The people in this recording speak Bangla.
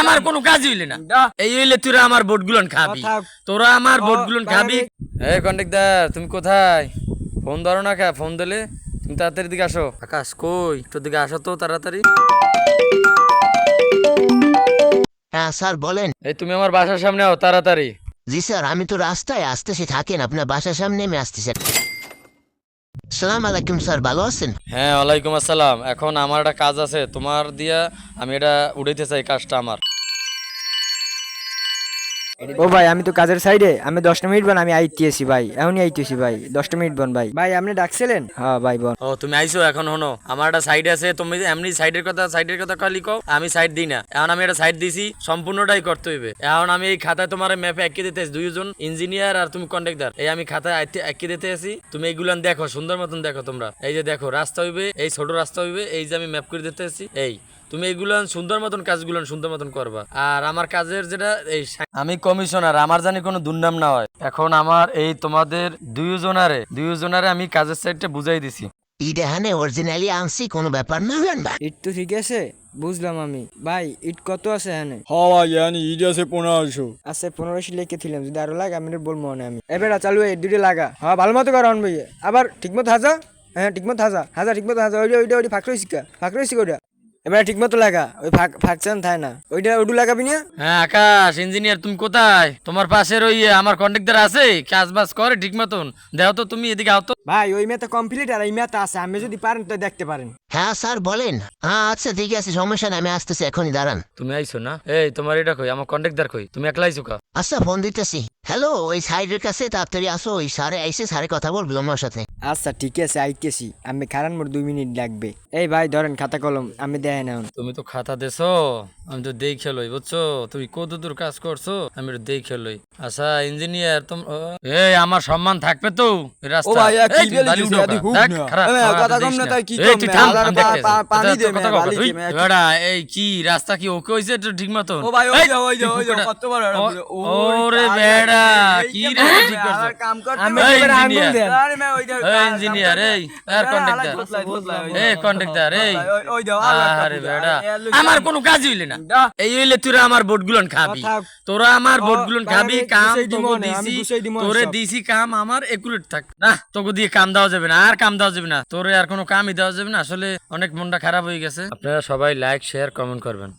আমার কোনো কাজ হইলে না। এই হইলে তোরা আমার বোট গুলন খাবি। তোরা আমার বোট গুলন খাবি। এই কন্ট্রাক্টর তুমি কোথায়? ফোন ধরো না কা ফোন দিলে তুমি তাড়াতাড়ি দিকে আসো। আকাশ কই? তোর দিকে আসো তো তাড়াতাড়ি। হ্যাঁ স্যার বলেন। এই তুমি আমার বাসার সামনে আও তাড়াতাড়ি। জি স্যার আমি তো রাস্তায় আসতেছি থাকেন। আপনার বাসার সামনে আমি আসতেছি। সালাম আলাইকুম, স্যার, ভালো আছেন? হ্যাঁ ওয়ালাইকুম আসসালাম। এখন আমার একটা কাজ আছে। তোমার দিয়া আমি এটা উড়াইতে চাই, কাজটা আমার। ও ভাই আমি তো কাজের সাইডে আমি দশটা মিনিট বান আমি আইতেছি ভাই। এখনই আইতেছি ভাই দশটা মিনিট বন ভাই। ভাই আপনি ডাকছিলেন? হ্যাঁ ভাই বন। ও তুমি আইছো এখন হনো আমার একটা সাইড আছে তুমি এমনি সাইডের কথা সাইডের কথা খালি কও আমি সাইড দিই না। এখন আমি একটা সাইড দিছি সম্পূর্ণটাই করতে হইবে। এখন আমি এই খাতায় তোমার ম্যাপে এঁকে দিতে আছি। দুইজন ইঞ্জিনিয়ার আর তুমি কন্ট্রাক্টর এই আমি খাতায় আইতে- এঁকে দিতে আছি। তুমি এইগুলান দেখো সুন্দর মতন দেখো তোমরা। এই যে দেখো রাস্তা হইবে এই ছোট রাস্তা হইবে এই যে আমি ম্যাপ করে দিতে আছি এই। তুমি এইগুলো সুন্দর মতন কাজগুলো সুন্দর মতন করবা। আর আমার কাজের যেটা এই আমি কমিশনার আমার জানি কোনো দুর্নাম না হয়। এখন আমার এই তোমাদের দুইজনারে দুইজনারে আমি কাজের সাইডটা বুঝাই দিছি। ইট এখানে অরিজিনালি আনছি কোনো ব্যাপার না ভাই। ইট তো ঠিক আছে বুঝলাম আমি। ভাই ইট কত আছে এখানে? হওয়া জানি ইট আছে পনেরোশো। আছে পনেরোশো লিখেছিলাম যদি আরও লাগে আমি বলব মনে আমি। এবার চালু এই দুটো লাগা। হ্যাঁ ভালো মতো কর ভাই আবার ঠিক মতো হাজা? হ্যাঁ ঠিক মতো হাজা হাজা। ঠিক মতো হাজা ওইটা ওইটা ওইটা ফাঁক রয়েছি কা? ফাঁক রয়েছি ওইটা এবার ঠিক মতো লাগা। ওই ফাঁক ফাঁকচান থাকে না। ওইটা ওটু লাগাবি না? হ্যাঁ আকাশ ইঞ্জিনিয়ার তুমি কোথায়? তোমার পাশের ওই, আমার কন্ট্রাক্টর আছে কাজ বাজ করে ঠিক মতন দেখো তো তুমি, এদিকে আও তো। ভাই ওই মেয়ে তো কমপ্লিট আর এই মেয়ে তো আছে। আমি যদি পারেন তো দেখতে পারেন। হ্যাঁ স্যার বলেন। হ্যাঁ আচ্ছা ঠিক আছে সমস্যা নাই আমি আসতেছি এখনই দাঁড়ান। তুমি আইছো না? এই তোমার এটা কই? আমার কন্ট্রাক্টর কই? তুমি একলা আইছো কা? আচ্ছা ফোন দিতেছি। হ্যালো ওই সাইডের কাছে তাড়াতাড়ি আসো ওই সারে আইসে সারে কথা বলব আমার সাথে। আচ্ছা ঠিক আছে আইতেছি। আমি খারান মোর দুই মিনিট লাগবে। এই ভাই ধরেন খাতা কলম আমি দেখে না তুমি তো খাতা দেছো আমি তো দেখে লই বুঝছ? তুমি কত দূর কাজ করছ আমি একটু দেখে লই। আচ্ছা ইঞ্জিনিয়ার তুমি এই আমার সম্মান থাকবে তো? রাস্তা ও ভাই, এক এই, কি। তাই তুই তুই। রাস্তা কি ওকে হইছে ঠিক তুই ওরে বেড়া কি ঠিক ইঞ্জিনিয়ার। এই আর কন্ট্রাক্টর। এই কন্ট্রাক্টর এই। আরে বেড়া আমার। কোনো কাজ হইলে না। এই হইলে তোরা আমার বোট গুলন খাবি। তোরা আমার বোট গুলন খাবি কাম তোকে দিছি তোরে দিছি কাম আমার একুরেট থাক না তোকে দিয়ে কাম দেওয়া যাবে না, আর কাম দেওয়া যাবে না। তোরে আর কোনো কামই দেওয়া যাবে না। আসলে অনেক মনটা খারাপ হয়ে গেছে। আপনারা সবাই লাইক শেয়ার কমেন্ট করবেন।